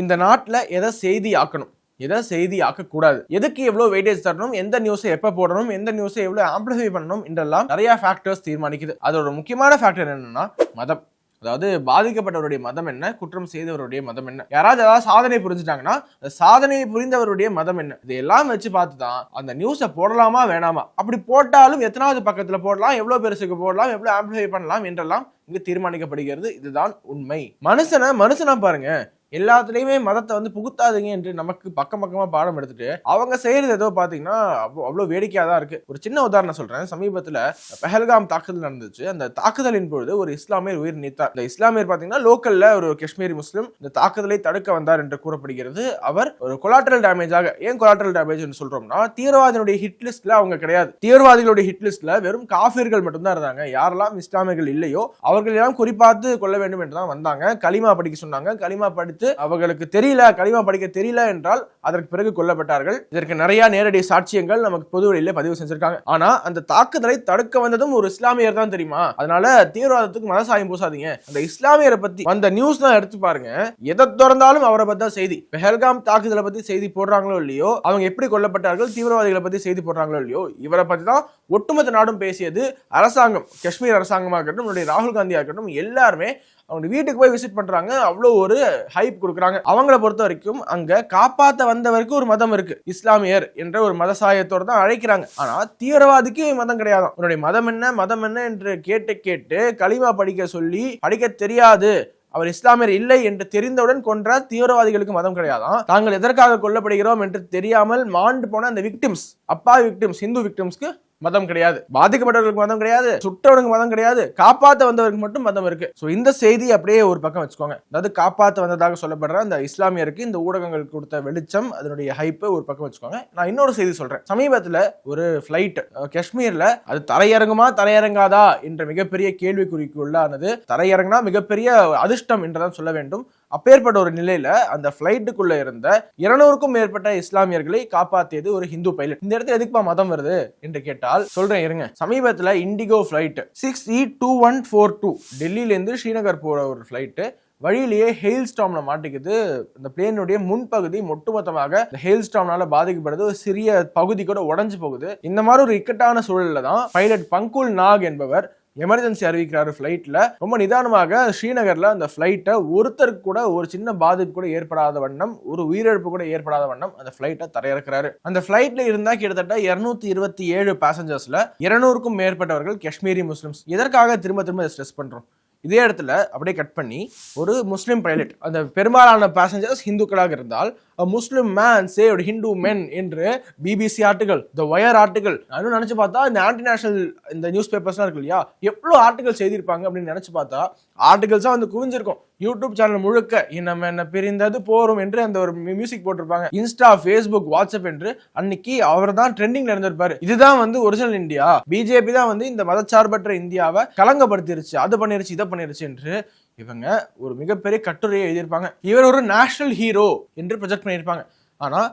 இந்த நாட்டில் எதை செய்தி ஆக்கணும் எதை செய்தி ஆக்கக்கூடாது எதுக்கு எவ்வளோ வெயிட்டேஜ் தரணும்? எந்த நியூஸை எப்போ போடணும்? எந்த நியூஸை எவ்வளோ ஆம்பிளிஃபை பண்ணணும்? என்றெல்லாம் நிறைய ஃபேக்டர்ஸ் தீர்மானிக்குது. அதோட முக்கியமான ஃபேக்டர் என்னன்னா மதம். அதாவது பாதிக்கப்பட்டவருடைய மதம் என்ன? குற்றம் செய்தவருடைய மதம் என்ன? யாராவது ஏதாவது சாதனை புரிஞ்சுட்டாங்கன்னா அந்த சாதனையை புரிந்தவருடைய மதம் என்ன? இதையெல்லாம் வச்சு பார்த்து தான் அந்த நியூஸை போடலாமா வேணாமா? அப்படி போட்டாலும் எத்தனாவது பக்கத்தில் போடலாம் எவ்வளோ பெருசுக்கு போடலாம் எவ்வளோ ஆம்பிளிஃபை பண்ணலாம் என்றெல்லாம் இங்கு தீர்மானிக்கப்படுகிறது. இதுதான் உண்மை. மனுஷனை மனுஷனா பாருங்க எல்லாத்துலயுமே மதத்தை வந்து புகுத்தாதீங்க என்று நமக்கு பக்கம் பக்கமா பாடம் எடுத்துட்டு அவங்க செய்யறது ஏதோ பாத்தீங்கன்னா அவ்வளோ அவ்வளோ வேடிக்கையா தான் இருக்கு. ஒரு சின்ன உதாரணம் சொல்றேன். சமீபத்துல பெஹல்காம் தாக்குதல் நடந்துச்சு. அந்த தாக்குதலின் பொழுது ஒரு இஸ்லாமியர் உயிர் நீத்தார். இந்த இஸ்லாமியர் பாத்தீங்கன்னா லோக்கல்ல ஒரு காஷ்மீரி முஸ்லீம் இந்த தாக்குதலை தடுக்க வந்தார் என்று கூறப்படுகிறது. அவர் ஒரு கொலாட்டரல் டேமேஜாக ஏன் கொலாட்ரல் டேமேஜ் என்று சொல்றோம்னா தீவிரவாதிகளுடைய ஹிட் லிஸ்ட்ல அவங்க கிடையாது. தீவிரவாதிகளுடைய ஹிட் லிஸ்ட்ல வெறும் காஃபிர்கள் மட்டும்தான் இருந்தாங்க. யாரெல்லாம் இஸ்லாமியர்கள் இல்லையோ அவர்கள் எல்லாம் குறிப்பாத்து கொள்ள வேண்டும் என்று தான் வந்தாங்க. களிமா படிக்க சொன்னாங்க. களிமா படித்து அவர்களுக்கு தெரியல களிமா படிக்க தெரியல என்றால் அதற்கு பிறகு கொல்லப்பட்டார்கள். இதற்கு நிறைய நேரடி சாட்சியங்கள் நமக்கு பொது வெளியில பதிவு செஞ்சிருக்காங்க. ஆனா அந்த தாக்குதலை தடுக்க வந்ததும் ஒரு இஸ்லாமியர் தான் தெரியுமா? அதனால தீவிரவாதத்துக்கு மதசாயம் பூசாதீங்க. அந்த இஸ்லாமியரை பத்தி அந்த நியூஸ் தான் எடுத்து பாருங்க. எதை திறந்தாலும் அவரை பத்தி தான் செய்தி. பெஹல்காம் தாக்குதலை பத்தி செய்தி போடுறாங்களோ இல்லையோ அவங்க எப்படி கொல்லப்பட்டார்கள் தீவிரவாதிகளை பத்தி செய்தி போடுறாங்களோ இல்லையோ இவரை பத்தி தான் ஒட்டுமொத்த நாடும் பேசியது அரசாங்கம் காஷ்மீர் அரசாங்கமாக இருக்கட்டும் நம்மளுடைய ராகுல் காந்தியா இருக்கட்டும் எல்லாருமே அவங்க வீட்டுக்கு போய் விசிட் பண்றாங்க. அவ்வளோ ஒரு ஹைப் கொடுக்குறாங்க. அவங்கள பொறுத்த வரைக்கும் அங்க காப்பாற்ற வந்தவருக்கு ஒரு மதம் இருக்கு. இஸ்லாமியர் என்ற ஒரு மத சாயத்தோடு தான் அழைக்கிறாங்க. ஆனா தீவிரவாதிக்கு மதம் கிடையாது. உன்னுடைய மதம் என்ன மதம் என்ன என்று கேட்டு கேட்டு களிமா படிக்க சொல்லி படிக்க தெரியாது. அவர் இஸ்லாமியர் இல்லை என்று தெரிந்தவுடன் கொன்ற தீவிரவாதிகளுக்கு மதம் கிடையாதான். தாங்கள் எதற்காக கொல்லப்படுகிறோம் என்று தெரியாமல் மாண்டு போன அந்த விக்டிம்ஸ் அப்பா விக்டிம்ஸ் ஹிந்து விக்டிம்ஸ்க்கு மதம் கிடையாது. பாதிக்கப்பட்டவர்களுக்கு மதம் கிடையாது. சுட்டவனுக்கு மதம் கிடையாது. காப்பாற்ற வந்தவருக்கு மட்டும் மதம் இருக்கு. ஸோ இந்த செய்தி அப்படியே ஒரு பக்கம் வச்சுக்கோங்க. அதாவது காப்பாத்த வந்ததாக சொல்லப்படுற அந்த இஸ்லாமியருக்கு இந்த ஊடகங்கள் கொடுத்த வெளிச்சம் அதனுடைய ஹைப்பு ஒரு பக்கம் வச்சுக்கோங்க. நான் இன்னொரு செய்தி சொல்றேன். சமீபத்தில் ஒரு ஃபிளைட் காஷ்மீர்ல அது தரையிறங்குமா தரையிறங்காதா என்ற மிகப்பெரிய கேள்விக்குறிக்கு உள்ளானது தரையிறங்கினா மிகப்பெரிய அதிர்ஷ்டம் என்றுதான் சொல்ல வேண்டும். அப்பேற்பட்ட ஒரு நிலையில அந்த பிளைட்டுக்குள்ள இருந்த இருநூறுக்கும் மேற்பட்ட இஸ்லாமியர்களை காப்பாத்தியது ஒரு ஹிந்து பைலட் இந்த இடத்துல எதுக்குப்பா மதம் வருது என்று கேட்டால் சொல்றேன் இருங்க. சமீபத்துல IndiGo flight six E two one four two டெல்லியில இருந்து ஸ்ரீநகர் போற ஒரு ஃபிளைட்டு வழியிலேயே ஹெயில் ஸ்டாம்ல மாட்டிக்குது. இந்த பிளேனுடைய முன்பகுதி ஒட்டுமொத்தமாக ஹெயில் ஸ்டாம்னால பாதிக்கப்படுது. ஒரு சிறிய பகுதி கூட உடஞ்சு போகுது. இந்த மாதிரி ஒரு இக்கட்டான சூழல்ல தான் பைலட் பங்குல் நாக் என்பவர் எமர்ஜென்சி அறிவிக்கிறாரு ஃப்ளைட்டில் ரொம்ப நிதானமாக ஸ்ரீநகரில் அந்த ஃப்ளைட்டை ஒருத்தருக்கு கூட ஒரு சின்ன பாதிப்பு கூட ஏற்படாத வண்ணம் ஒரு உயிரிழப்பு கூட ஏற்படாத வண்ணம் அந்த ஃப்ளைட்டை தரையிறக்கிறாரு. அந்த ஃப்ளைட்ல இருந்தால் கிட்டத்தட்ட இருநூத்தி இருபத்தி ஏழு பேசஞ்சர்ஸில் இருநூறுக்கும் மேற்பட்டவர்கள் காஷ்மீரி முஸ்லிம்ஸ். எதற்காக திரும்ப திரும்ப ஸ்ட்ரெஸ் பண்ணுறோம் இதே இடத்துல அப்படியே கட் பண்ணி ஒரு முஸ்லீம் பைலட் அந்த பெரும்பாலான பேசஞ்சர்ஸ் ஹிந்துக்களாக இருந்தால் Muslim man saved Hindu men என்று BBC article the Wire article நானும் நினைச்சு பார்த்தா இந்த ஆன்டி நேஷனல் இந்த நியூஸ் பேப்பர்ஸ்லாம் இருக்கு இல்லையா எவ்வளோ ஆர்டிகல் செய்திருப்பாங்க அப்படின்னு நினைச்சு பார்த்தா ஆர்டிகல்ஸாக வந்து குவிஞ்சிருக்கும். யூடியூப் சேனல் முழுக்க நம்ம என்ன பிரிந்தது போரும் என்று அந்த ஒரு மியூசிக் போட்டிருப்பாங்க. இன்ஸ்டா ஃபேஸ்புக் வாட்ஸ்அப் என்று அன்னைக்கு அவர் தான் ட்ரெண்டிங்ல இருந்திருப்பாரு. இதுதான் வந்து ஒரிஜினல் இந்தியா பிஜேபி தான் வந்து இந்த மதச்சார்பற்ற இந்தியாவை கலங்கப்படுத்திருச்சு. அது பண்ணிருச்சு இதை பண்ணிருச்சு என்று இவங்க ஒரு மிகப்பெரிய கட்டுரையை எழுதியிருப்பாங்க. இவர் ஒரு நேஷனல் ஹீரோ என்று ப்ரொஜெக்ட் பண்ணியிருப்பாங்க. ஆனால்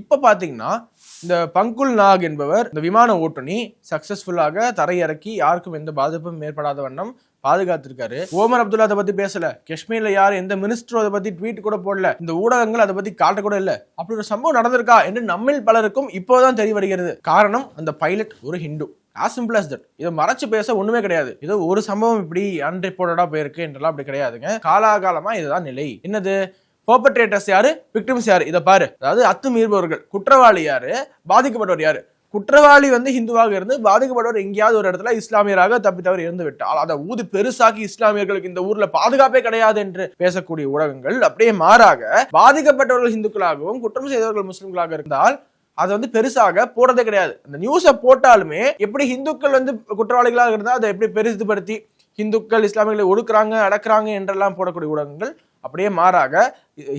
இப்போ பார்த்தீங்கன்னா இந்த பங்குல் நாக் என்பவர் இந்த விமான ஓட்டுநி சக்ஸஸ்ஃபுல்லாக தரையிறக்கி யாருக்கும் எந்த பாதிப்பும் ஏற்படாத வண்ணம் பாதுகாத்திருக்காரு. ஓமர் அப்துல்லா அதை பத்தி பேசல. காஷ்மீர்ல யார் எந்த மினிஸ்டரும் அதை பத்தி ட்வீட் கூட போடல. இந்த ஊடகங்கள் அதை பத்தி காட்ட கூட இல்ல. அப்படி ஒரு சம்பவம் நடந்திருக்கா என்று நம்மில் பலருக்கும் இப்போதான் தெரிய வருகிறது. காரணம் அந்த பைலட் ஒரு Hindu. As simple as that இதை மறைச்சு பேச ஒண்ணுமே கிடையாது. ஏதோ ஒரு சம்பவம் இப்படி அன்ரிப்போர்ட்டடா போயிருக்கு என்றெல்லாம் அப்படி கிடையாதுங்க. காலாகாலமா இதுதான் நிலை. என்னது? பர்பட்ரேட்டர்ஸ் யாரு? விக்டிம்ஸ் யாரு? இதை பாரு. அதாவது அத்துமீறுபவர்கள் குற்றவாளி யாரு? பாதிக்கப்பட்டவர் யாரு? குற்றவாளி வந்து ஹிந்துவாக இருந்து பாதிக்கப்பட்டவர் எங்கேயாவது ஒரு இடத்துல இஸ்லாமியராக தப்பி தவறி இருந்து விட்டால் அதை ஊதி பெருசாக்கி இஸ்லாமியர்களுக்கு இந்த ஊர்ல பாதுகாப்பே கிடையாது என்று பேசக்கூடிய ஊடகங்கள் அப்படியே மாறாக பாதிக்கப்பட்டவர்கள் ஹிந்துக்களாகவும் குற்றம் செய்தவர்கள் முஸ்லிம்களாக இருந்தால் அதை வந்து பெருசாக போடுறதே கிடையாது. அந்த நியூஸை போட்டாலுமே எப்படி இந்துக்கள் வந்து குற்றவாளிகளாக இருந்தால் அதை எப்படி பெரிதுபடுத்தி இந்துக்கள் இஸ்லாமியர்களை ஒடுக்குறாங்க அடக்குறாங்க என்றெல்லாம் போடக்கூடிய ஊடகங்கள் அப்படியே மாறாக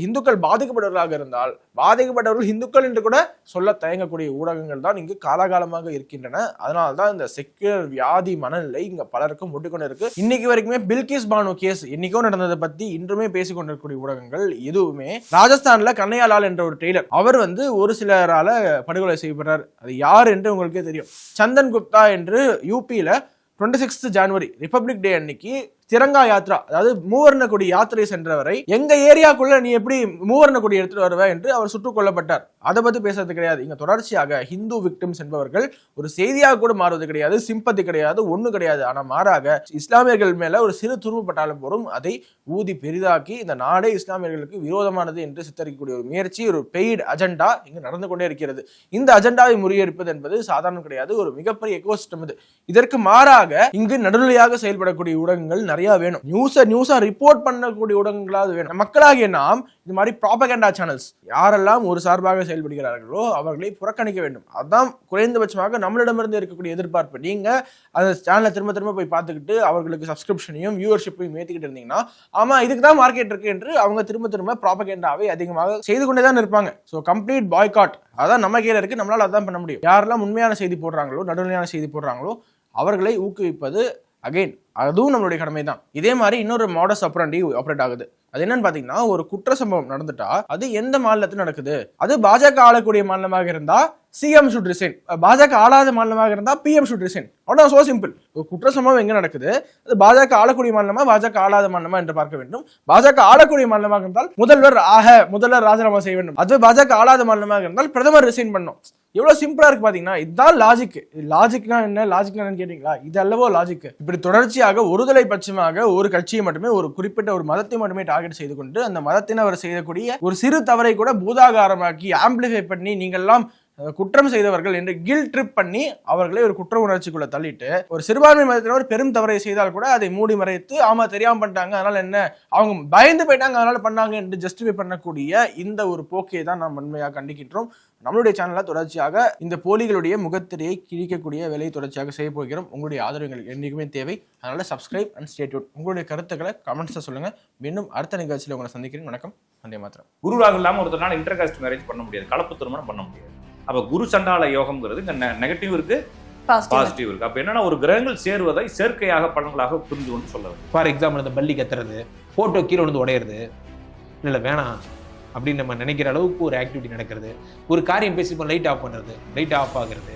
இந்துக்கள் பாதிக்கப்பட்டவர்களாக இருந்தால் பாதிக்கப்பட்டவர்கள் இந்துக்கள் என்று கூட சொல்ல தயங்கக்கூடிய ஊடகங்கள் தான் இங்கு காலாகாலமாக இருக்கின்றன. அதனால தான் இந்த செக்குலர் வியாதி மனநிலை இங்க பலருக்கும் முட்டுக்கொண்டு இருக்கு இன்னைக்கு வரைக்குமே பில்கிஸ் பானு கேஸ் என்னைக்கோ நடந்ததை பத்தி இன்றுமே பேசிக் கொண்டிருக்கக்கூடிய ஊடகங்கள் எதுவுமே. ராஜஸ்தான்ல கண்ணையாலால் என்ற ஒரு டெய்லர் அவர் வந்து ஒரு சிலரால படுகொலை செய்யப்படுறார் அது யார் என்று உங்களுக்கே தெரியும். சந்தன் குப்தா என்று யூபியில twenty sixth January Republic Day அன்னைக்கு திரங்கா யாத்ரா அதாவது மூவர்ண கொடி யாத்திரை சென்றவரை எங்க ஏரியாக்குள்ள நீ எப்படி மூவர்ண கொடி எடுத்துட்டு வருவ என்று அவர் சுட்டுக் கொல்லப்பட்டார். அதை பத்தி பேசுறது கிடையாது. இங்க தொடர்ச்சியாக ஹிந்து விக்டிம்ஸ் என்பவர்கள் ஒரு செய்தியாக கூட மாறுவது கிடையாது சிம்பத்தி கிடையாது ஒண்ணு கிடையாது. ஆனா மாறாக இஸ்லாமியர்கள் மேல ஒரு சிறு துருவப்பட்டாலும் போதும் அதை ஊதி பெரிதாக்கி இந்த நாடே இஸ்லாமியர்களுக்கு விரோதமானது என்று சித்தரிக்கக்கூடிய ஒரு முயற்சி ஒரு பெய்டு அஜெண்டா இங்கு நடந்து கொண்டே இருக்கிறது. இந்த அஜெண்டாவை முறியடிப்பது என்பது சாதாரணம் கிடையாது ஒரு மிகப்பெரிய எக்கோசிஸ்டம் இது. இதற்கு மாறாக இங்கு நடுநிலையாக செயல்படக்கூடிய ஊடகங்கள் நிறைய வேணும். நியூஸை நியூஸா ரிப்போர்ட் பண்ணக்கூடிய ஊடகங்களாவது வேணும். மக்களாகிய நாம் இது மாதிரி ப்ராபகண்டா சேனல்ஸ் யாரெல்லாம் ஒரு சார்பாக செயல்படுகிறார்களோ அவர்களை புறக்கணிக்க வேண்டும். அதான் குறைந்தபட்சமாக நம்மளிடமிருந்து இருக்கக்கூடிய எதிர்பார்ப்பு. நீங்க அந்த சேனலை திரும்ப திரும்ப போய் பார்த்துக்கிட்டு அவர்களுக்கு சப்ஸ்கிரிப்ஷனையும் வியூவர்ஷிப்பையும் ஏற்றிக்கிட்டு இருந்தீங்கன்னா ஆமா இதுக்கு தான் மார்க்கெட் இருக்கு என்று அவங்க திரும்ப திரும்ப ப்ராபகேண்டாவை அதிகமாக செய்து கொண்டே தான் இருப்பாங்க. ஸோ கம்ப்ளீட் பாய்காட் அதான் நம்ம கையில் இருக்கு. நம்மளால அதான் பண்ண முடியும். யாரெல்லாம் உண்மையான செய்தி போடுறாங்களோ நடுநிலையான செய்தி போடுறாங்களோ அவர்களை ஊக்குவிப்பது அகைன் அதுவும் நம்மளுடைய கடமை தான் இதே மாதிரி இன்னொரு மாடஸ் அப்ரண்டி ஆப்ரேட் ஆகுது. அது என்னன்னு பாத்தீங்கன்னா ஒரு குற்ற சம்பவம் நடந்துட்டா அது எந்த மாநிலத்தில் நடக்குது? அது பாஜக ஆளக்கூடிய மாநிலமாக இருந்தா சிஎம் ஷுட் ரிசைன் பாஜக ஆளாத மாநிலமாக இருந்தால் பிஎம் ஷுட் ரிசைன் அவ்வளோ சோ சிம்பிள் ஒரு குற்ற சம்பவம் எங்கே நடக்குது? அது பாஜக ஆளக்கூடிய மாநிலமா பாஜக ஆளாத மாநிலமா என்று பார்க்க வேண்டும். பாஜக ஆளக்கூடிய மாநிலமாக இருந்தால் முதல்வர் ஆக முதல்வர் ராஜினாமா செய்ய வேண்டும். அதுவே பாஜக ஆளாத மாநிலமாக இருந்தால் பிரதமர் ரிசைன் பண்ணும். எவ்வளவு சிம்பிளா இருக்கு பாத்தீங்கன்னா இதுதான் லாஜிக் லாஜிக்னா என்ன? லாஜிக்னா என்னன்னு கேட்டீங்களா? இது அல்லவோ லாஜிக் இப்படி தொடர்ச்சியாக ஒருதலை பட்சமாக ஒரு கட்சியை மட்டுமே ஒரு குறிப்பிட்ட ஒரு மதத்தை மட்டுமே டார்கெட் செய்து கொண்டு அந்த மதத்தினர் செய்யக்கூடிய ஒரு சிறு தவறை கூட பூதாகாரமாக்கி ஆம்பிளிஃபை பண்ணி நீங்கள்லாம் குற்றம் செய்தவர்கள் என்று கில் ட்ரிப் பண்ணி அவர்களை ஒரு குற்ற உணர்ச்சிக்குள்ள தள்ளிட்டு ஒரு சிறுபான்மை மதத்தினர் பெரும் தவறை செய்தால் கூட அதை மூடி மறைத்து ஆமா தெரியாம பண்ணிட்டாங்க அதனால என்ன? அவங்க பயந்து போயிட்டாங்க அதனால பண்ணாங்க என்று ஜஸ்டிஃபை பண்ணக்கூடிய இந்த ஒரு போக்கையை தான் நாம் வன்மையாக கண்டிக்கின்றோம். நம்மளுடைய சேனலில் தொடர்ச்சியாக இந்த போலிகளுடைய முகத்திரையை கிழிக்கக்கூடிய வேலையை தொடர்ச்சியாக செய்ய போகிறோம். உங்களுடைய ஆதரவு எங்களுக்கு என்றைக்குமே தேவை. அதனால சப்ஸ்கிரைப் அண்ட் ஸ்டேட்யூட் உங்களுடைய கருத்துக்களை கமெண்ட்ஸை சொல்லுங்க. மீண்டும் அடுத்த நிகழ்ச்சியில் உங்களை சந்திக்கிறேன். வணக்கம். வந்தே மாத்திரம் குருவாக இல்லாமல் ஒருத்தனால இன்டர் காஸ்ட் மேரேஜ் பண்ண முடியாது. கலப்பு திருமணம் பண்ண முடியாது. அப்போ குரு சண்டால யோகம்ங்கிறது இங்கே நெகட்டிவ் இருக்கு பாசிட்டிவ் இருக்கு. அப்போ என்னன்னா ஒரு கிரகங்கள் சேருவதை செயற்கையாக பலன்களாக புரிந்து கொண்டு சொல்ல ஃபார் எக்ஸாம்பிள் இந்த பல்லி கத்துறது ஃபோட்டோ கீழே விழுந்து உடையிறது. இல்லை வேணாம். அப்படின்னு நம்ம நினைக்கிற அளவுக்கு ஒரு ஆக்டிவிட்டி நடக்கிறது. ஒரு காரியம் பேசி லைட் ஆஃப் பண்ணுறது லைட் ஆஃப் ஆகுறது.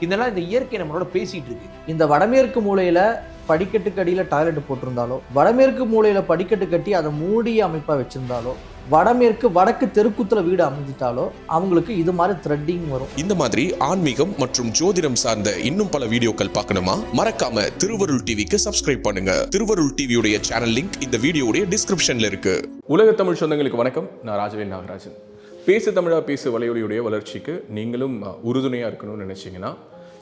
இதெல்லாம் இந்த இயற்கை நம்மளோட பேசிட்டு இருக்கு. இந்த வடமேற்கு மூலையில படிக்கட்டுக்கு அடியில் டாய்லெட் போட்டிருந்தாலோ வடமேற்கு மூலையில படிக்கட்டு கட்டி அதை மூடிய அமைப்பா வச்சிருந்தாலோ வடமேற்கு வடக்கு தெருக்குத்துல வீடு அமைஞ்சிட்டாலோ அவங்களுக்கு இது மாதிரி த்ரெட்டிங் வரும். இந்த மாதிரி ஆன்மீகம் மற்றும் ஜோதிடம் சார்ந்த இன்னும் பல வீடியோக்கள் பார்க்கணுமா? மறக்காம திருவருள் டிவிக்கு சப்ஸ்கிரைப் பண்ணுங்க. திருவருள் டிவியுடைய சேனல் லிங்க் இந்த வீடியோடைய டிஸ்கிரிப்ஷன்ல இருக்கு. உலக தமிழ் சொந்தங்களுக்கு வணக்கம். நான் ராஜவேல் நாகராஜன். பேசு தமிழா பேசு வலையொலியுடைய வளர்ச்சிக்கு நீங்களும் உறுதுணையாக இருக்கணும்னு நினச்சிங்கன்னா